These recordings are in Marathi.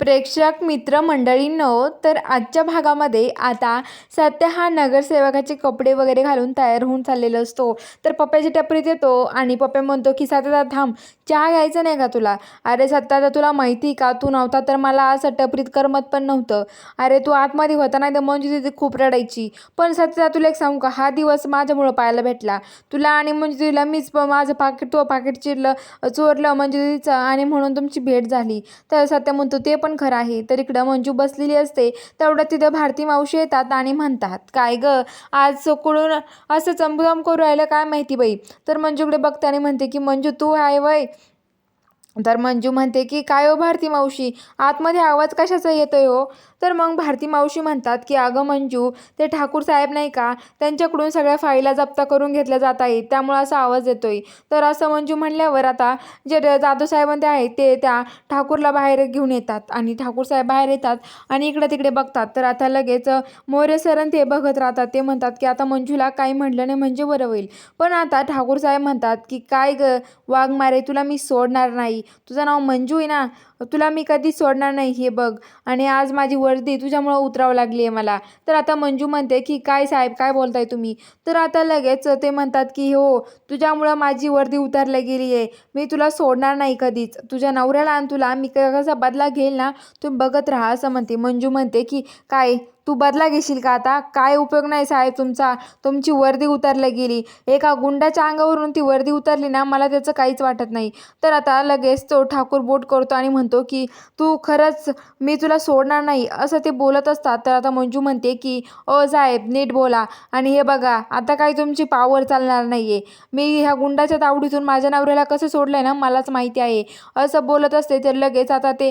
प्रेक्षक मित्रमंडळींनो तर आजच्या भागामध्ये आता सत्य हा नगरसेवकाचे कपडे वगैरे घालून तयार होऊन चाललेला असतो. तर पप्प्याच्या टपरीत येतो आणि पप्प्या म्हणतो की सत्या थांब चहा घ्यायचं नाही का तुला? अरे सत्या आता तुला माहिती का? तू नव्हता तर मला असं टपरीत करमत पण नव्हतं. अरे तू आतमध्ये होता नाही तर म्हणजे तिथे खूप रडायची. पण सत्यदा तुला एक सांगू का? हा दिवस माझ्यामुळं पाहायला भेटला. तुला आणि म्हणजे तिला मीच माझं पाकिट तो पाकिट चिरलं चोरलं म्हणजे तिचं आणि म्हणून तुमची भेट झाली. तर सत्य म्हणतो ते पण खरं आहे. तर इकडं मंजू बसलेली असते. तेवढ्यात तिथं भारती मावशी येतात आणि म्हणतात काय ग आज सोकडून असं चमचम करू राहिलं काय माहिती बाई? तर मंजूकडे बघते आणि म्हणते की मंजू तू आहे वय. तर मंजू म्हणते की काय हो भारती मावशी? आतमध्ये आवाज कशाचा येतोय हो? तर मग भारती मावशी म्हणतात की अगं मंजू ते ठाकूर साहेब नाही का? त्यांच्याकडून सगळ्या फाईला जप्त करून घेतल्या जात आहेत. त्यामुळं असा आवाज येतोय. तर असं मंजू म्हणल्यावर आता जे र- जाधव साहेबांते आहेत ते त्या ठाकूरला बाहेर घेऊन येतात आणि ठाकूर साहेब बाहेर येतात आणि इकडे तिकडे बघतात. तर आता लगेच अ, मोरे सरन ते बघत राहतात. ते म्हणतात की आता मंजूला काही म्हटलं नाही म्हणजे बरं होईल. पण आता ठाकूर साहेब म्हणतात की काय ग? वाघमारे तुला मी सोडणार नाही. तुझं नाव मंजू आहे ना? तुला मी कधी सोडणार नाही हे बघ. आणि आज माझी वर्दी तुझ्यामुळं उतरावं लागली आहे मला. तर आता मंजू म्हणते की काय साहेब काय बोलताय तुम्ही? तर आता लगेच ते म्हणतात की हो तुझ्यामुळं माझी वर्दी उतरली गेली आहे मी तुला सोडणार नाही कधीच. तुझ्या नवऱ्याला आणि तुला मी कसा बदला घेईल ना? तुम्ही बघत राहा असं म्हणते. मंजू म्हणते की काय? तू बदला घेशील का आता? काय उपयोग नाही साहेब तुमचा. तुमची वर्दी उतरली गेली. एका गुंडाच्या अंगावरून ती वर्दी उतरली ना मला त्याचं काहीच वाटत नाही. तर आता लगेच तो ठाकूर बोट करतो आणि म्हणतो की तू खरंच मी तुला सोडणार नाही. असं ते बोलत असतात. तर आता मंजू म्हणते की ओ साहेब नीट बोला. आणि हे बघा आता काही तुमची पावर चालणार नाही आहे मी ह्या गुंडाच्या तावडीतून माझ्या नवऱ्याला कसं सोडलं आहे ना मलाच माहिती आहे. असं बोलत असते तर लगेच आता ते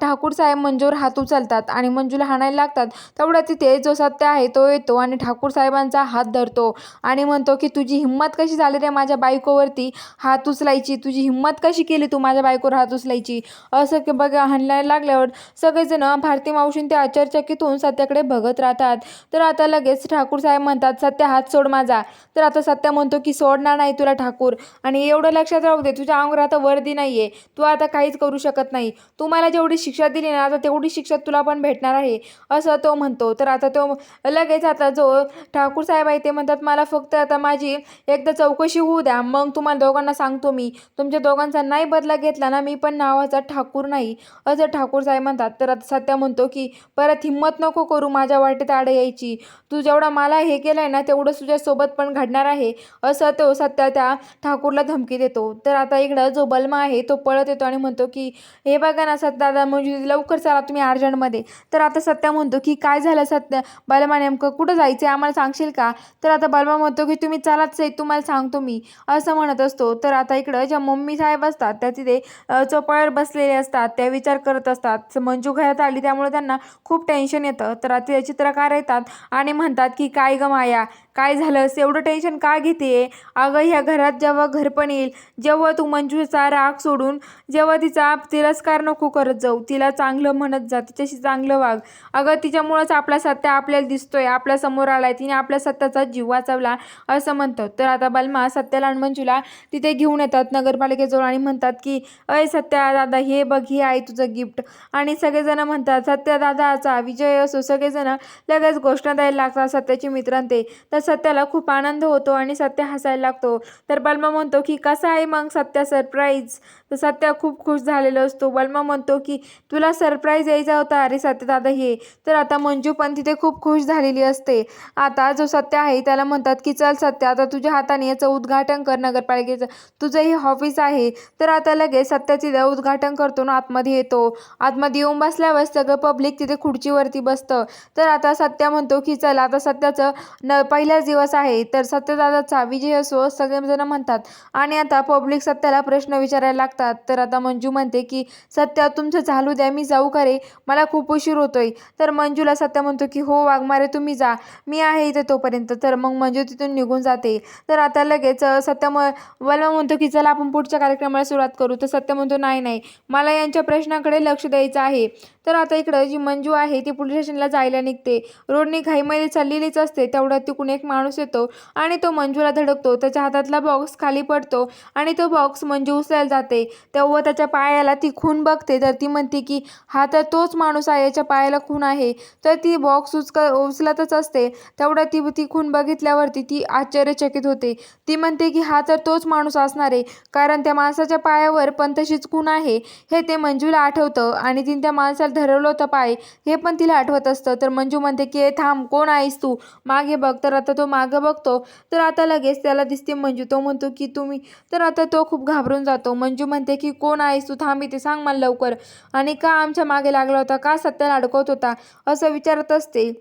ठाकूर साहेब मंजूवर हात उचलतात आणि मंजूला हाणायला लागतात. तेवढ्या तिथे जो सत्य आहे तो येतो आणि ठाकूर साहेबांचा हात धरतो. आणि म्हणतो की तुझी हिंमत कशी झाली रे माझ्या बायकोवरती? हात उचलायची. तुझी हिंमत कशी केली तू माझ्या बायकोवर हात उचलायची? असं की बघा हाणायला लागल्यावर सगळेजण भारती मावशीन ते आचारचकीतून सत्याकडे बघत राहतात. तर आता लगेच ठाकूर साहेब म्हणतात सत्या हात सोड माझा. तर आता सत्या म्हणतो की सोडणार नाही तुला ठाकूर. आणि एवढं लक्षात राहू दे तुझ्या अंगावर आता वर्दी नाही आहे तू आता काहीच करू शकत नाही. तू मला जेवढी शिक्षा दिली ना आता तेवढी शिक्षा तुला पण भेटणार आहे. असं तो म्हणतो. तर आता तो लगेच आता जो ठाकूर साहेब आहे ते म्हणतात मला फक्त आता माझी एकदा चौकशी होऊ द्या. मग तुम्हाला दोघांना सांगतो मी. तुमच्या दोघांचा नाही बदला घेतला ना मी पण नावाचा ठाकूर नाही. असं ठाकूर साहेब म्हणतात. तर आता सत्या म्हणतो की परत हिंमत नको करू माझ्या वाटेत आड यायची. तू जेवढा मला हे केलं आहे ना तेवढं तुझ्यासोबत पण घडणार आहे. असं तो सत्या त्या ठाकूरला धमकी देतो. तर आता इकडं जो बलमा आहे तो पळत येतो आणि म्हणतो की हे बघा ना सत्या दादा म्हणजे लवकर चला तुम्ही अर्जंटमध्ये. तर आता सत्या म्हणतो की की काय झालं सत्य बलमा नेमकं कुठं जायचं आहे आम्हाला सांगशील का? तर आता बलमा म्हणतो की तुम्ही चालाच आहे तुम्हाला सांगतो मी. असं म्हणत असतो. तर आता इकडं ज्या मम्मी साहेब असतात त्या तिथे अ, चोपाळ्यावर बसलेले असतात. त्या विचार करत असतात. मंजू घरात आली त्यामुळे त्यांना खूप टेन्शन येतं. तर आता चित्रकार येतात आणि म्हणतात की काय ग माया? काय झालं? एवढं टेन्शन का घेते? अगं ह्या घरात जेव्हा घर पण येईल जेव्हा तू मंजूचा राग सोडून जेव्हा तिचा तिरस्कार नको करत जाऊ तिला चांगलं म्हणत जा तिच्याशी चांगलं वाग. अगं तिच्या तिच्यामुळंच आपला सत्य आपल्याला दिसतोय आपल्यासमोर आलाय तिने आपल्या सत्याचा जीव वाचवला असं म्हणतो तर आता बलमा सत्याला आणि मंजूला तिथे घेऊन येतात नगरपालिकेजवळ आणि म्हणतात की अय सत्या दादा हे बघ हे आहे तुझं गिफ्ट. आणि सगळेजण म्हणतात सत्या दादाचा विजय असो सगळेजण लगेच घोषणा द्यायला लागतात सत्याचे मित्रांते तर सत्याला खूप आनंद होतो आणि सत्य हसायला लागतो. तर बलमा म्हणतो की कसा आहे मग सत्या सरप्राईज तर सत्या खूप खुश झालेला असतो. बलमा म्हणतो की तुला सरप्राईज यायचा होता. अरे सत्य दादा हे. तर आता मंजू पण तिथे खूप खुश झालेली असते. आता जो सत्य आहे त्याला म्हणतात की चल सत्य आता तुझ्या हाताने याचं उद्घाटन कर नगरपालिकेचं. तुझं हे ऑफिस आहे. तर आता लगेच सत्या तिथं उद्घाटन करतो ना आतमध्ये येतो. आतमध्ये येऊन बसल्यावर सगळं पब्लिक तिथे खुर्चीवरती बसतं. तर आता सत्या म्हणतो की चल आता सत्याचं न पहिलाच दिवस आहे. तर सत्यदादाचा विजय असो सगळेजण म्हणतात. आणि आता पब्लिक सत्याला प्रश्न विचारायला लागतात. तर आता मंजू म्हणते की सत्या तुमचं चालू द्या मी जाऊ का रे? मला खूप उशीर होतोय. तर मंजू मंजूला सत्या म्हणतो की हो वाघमारे तुम्ही जा. मी आहे इथे तोपर्यंत. तर मग मंजू तिथून निघून जाते. तर आता लगेच सत्या म बलमा म्हणतो की चला आपण पुढच्या कार्यक्रमाला सुरुवात करू. तर सत्य म्हणतो नाही नाही. मला यांच्या प्रश्नाकडे लक्ष द्यायचं आहे. तर आता इकडं जी मंजू आहे ती पोलीस स्टेशनला जायला निघते. रोडने घाईमध्ये चाललेलीच असते. तेवढ्यात तिकडून एक माणूस येतो आणि तो मंजूला धडकतो. त्याच्या हातातला बॉक्स खाली पडतो आणि तो बॉक्स मंजू उचलायला जाते. तेव्हा त्याच्या पायाला ती खून बघते. तर ती म्हणते की हा तर तोच माणूस आहे. याच्या पायाला खून आहे. तर ती बॉक्स उचक उचलतच असते. तेवढ्या ती ती खून बघितल्यावरती ती आश्चर्यचकित होते. ती म्हणते की हा तर तोच माणूस असणार आहे. कारण त्या माणसाच्या पायावर पण तशीच खून आहे. हे ते मंजूला आठवतं आणि तिने त्या माणसाला धरवलं होतं पाय. हे पण तिला आठवत असतं. तर मंजू म्हणते की "ए, थांब. कोण आहेस तू? मागे बघ. तर आता तो मागं बघतो. तर आता लगेच त्याला दिसते मंजू. तो म्हणतो की तुम्ही तर आता तो खूप घाबरून जातो. मंजू म्हणते की कोण आहेस तू? थांब इथे. सांग मला लवकर. आणि का आमच्या मागे लागला होता? का सत्याला अडकवत होता? असं विचारत असते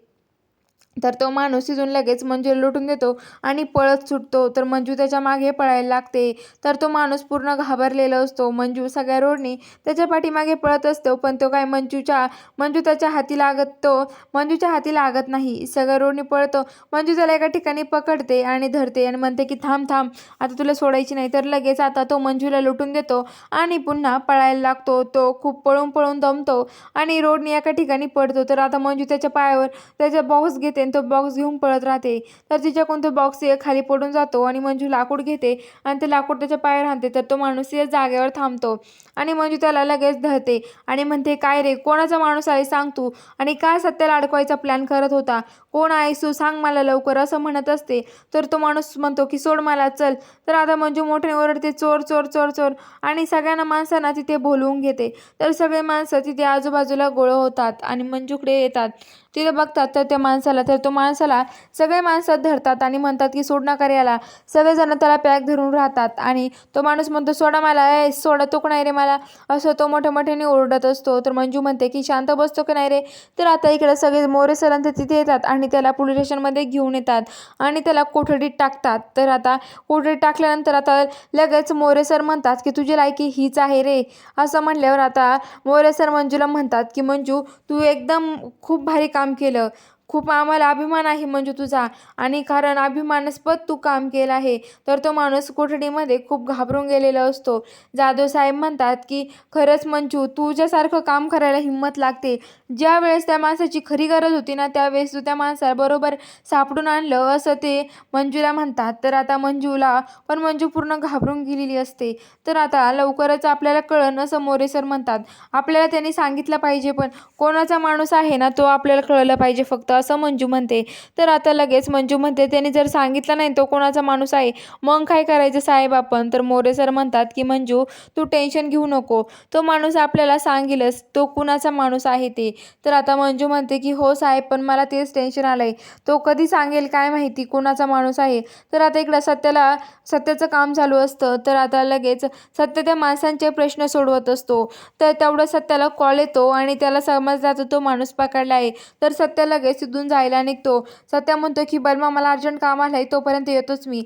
तर तो माणूस तिथून लगेच मंजूला लुटून देतो आणि पळत सुटतो. तर मंजू त्याच्यामागे पळायला लागते. तर तो माणूस पूर्ण घाबरलेला असतो. मंजू सगळ्या रोडनी त्याच्या पाठीमागे पळत असतो पण तो काय मंजूच्या मंजू त्याच्या हाती लागत तो मंजूच्या हाती लागत नाही. सगळ्या रोडनी पळतो. मंजू त्याला एका ठिकाणी पकडते आणि धरते आणि म्हणते की थांब थांब आता तुला सोडायची नाही. तर लगेच आता तो मंजूला लुटून देतो आणि पुन्हा पळायला लागतो. तो खूप पळून पळून दमतो आणि रोडनी एका ठिकाणी पडतो. तर आता मंजू त्याच्या पायावर त्याचा बॉक्स घेते आणि तो बॉक्स घेऊन पळत राहते. तर तिच्याकडून तो बॉक्स खाली पडून जातो आणि मंजू लाकूड घेते आणि ते लाकूड त्याच्या पायावर आणते तर तो माणूस या जागेवर थांबतो आणि मंजू त्याला लगेच धरते आणि म्हणते काय रे कोणाचा माणूस आहे सांग तू. आणि काय सत्याला अडकवायचा प्लॅन करत होता? कोण आहेस तू? सांग मला लवकर असं म्हणत असते. तर तो माणूस म्हणतो की सोड मला चल. तर आता मंजू मोठ्याने ओरडते चोर चोर चोर चोर. आणि सगळ्यांना माणसांना तिथे बोलवून घेते. तर सगळे माणसं तिथे आजूबाजूला गोळ होतात आणि मंजूकडे येतात. तिथे बघतात तर त्या माणसाला तर तो माणसाला सगळे माणसं धरतात आणि म्हणतात की सोड नका याला. सगळेजण त्याला पॅक धरून राहतात आणि तो माणूस म्हणतो सोडा मला ए सोडा तो नाही रे मला? असं तो मोठ्या मोठ्याने ओरडत असतो. तर मंजू म्हणते की शांत बसतो की नाही रे? तर आता इकडे सगळे मोरे सरांचे तिथे येतात आणि त्याला पोलीस स्टेशनमध्ये घेऊन येतात आणि त्याला कोठडीत टाकतात. तर आता कोठडीत टाकल्यानंतर आता लगेच मोरे सर म्हणतात की तुझी लायकी हीच आहे रे. असं म्हणल्यावर आता मोरे सर मंजूला म्हणतात की मंजू तू एकदम खूप भारी काम केलं. खूप आम्हाला अभिमान आहे मंजू तुझा. आणि कारण अभिमानास्पद तू काम केलं आहे तर तो माणूस कोठडीमध्ये खूप घाबरून गेलेला असतो. जाधव साहेब म्हणतात की खरंच मंजू तुझ्यासारखं काम करायला हिंमत लागते. ज्या वेळेस त्या माणसाची खरी गरज होती ना त्यावेळेस तू त्या माणसाला बरोबर सापडून आणलं असं ते मंजूला म्हणतात. तर आता मंजूला पण मंजू पूर्ण घाबरून गेलेली असते. तर आता लवकरच आपल्याला कळन असं मोरे सर म्हणतात. आपल्याला त्यांनी सांगितलं पाहिजे पण कोणाचा माणूस आहे ना तो आपल्याला कळलं पाहिजे फक्त. असं मंजू म्हणते. तर आता लगेच मंजू म्हणते त्यांनी जर सांगितलं नाही तो कोणाचा माणूस आहे. मग काय करायचं साहेब आपण? तर मोरे सर म्हणतात की मंजू तू टेन्शन घेऊ नको. तो माणूस आपल्याला सांगेलच तो कुणाचा माणूस आहे ते. तर आता मंजू म्हणते की हो साहेब पण मला तेच टेन्शन आलं आहे तो कधी सांगेल काय माहिती कोणाचा माणूस आहे? तर आता इकडं सत्याला सत्याचं काम चालू असतं. तर आता लगेच सत्य त्या माणसांचे प्रश्न सोडवत असतो. तर तेवढं सत्याला कॉल येतो आणि त्याला समजला तो माणूस पकडला आहे. तर सत्य लगेच तिथून जायला निघतो. सत्या म्हणतो की बलमा मला अर्जंट काम आलं आहे तोपर्यंत येतोच मी.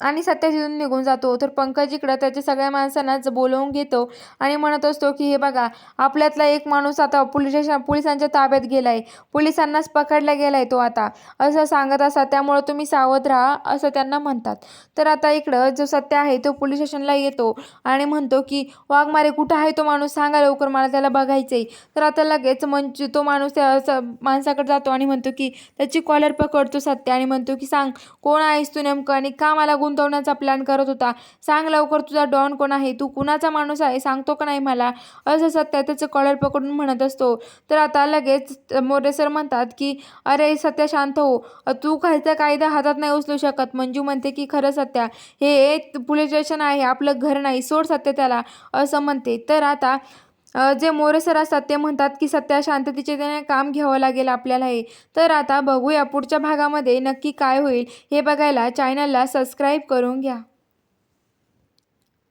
आणि सत्य तिथून निघून जातो. तर पंकज इकडं त्याच्या सगळ्या माणसांनाच बोलवून घेतो आणि म्हणत असतो की हे बघा आपल्यातला एक माणूस आता पोलीस स्टेशन पोलिसांच्या ताब्यात गेला आहे पोलिसांनाच पकडला गेला आहे तो आता. असं सांगत असा त्यामुळं तुम्ही सावध राहा असं त्यांना म्हणतात. तर आता इकडं जो सत्य आहे तो पोलीस स्टेशनला येतो आणि म्हणतो की वाघमारे कुठं आहे तो माणूस? सांगा लवकर मला त्याला बघायचं आहे तर आता लगेच म्हणजे तो माणूस त्या माणसाकडे जातो आणि म्हणतो की त्याची कॉलर पकडतो सत्य. आणि म्हणतो की सांग कोण आहेस तू नेमकं? आणि का मला गुंतवण्याचा प्लॅन करत होता. सांग लवकर तुझा डॉन कोण आहे? तू कुणाचा माणूस आहे? सांगतो का नाही मला? असं सत्य त्याचं कॉलर पकडून म्हणत असतो. तर आता लगेच मोरे सर म्हणतात की अरे सत्या शांत हो. तू खायचा कायदा हातात नाही उचलू शकत. मंजू म्हणते की खरं सत्या हे पोलीस स्टेशन आहे. आपलं घर नाही. सोड सत्य त्याला. असं म्हणते. तर आता जे मोरे सर असतात ते म्हणतात की सत्या शांततेचे त्याने काम घ्यावं लागेल आपल्याला हे. तर आता बघूया पुढच्या भागामध्ये नक्की काय होईल हे बघायला चॅनलला सबस्क्राईब करून घ्या.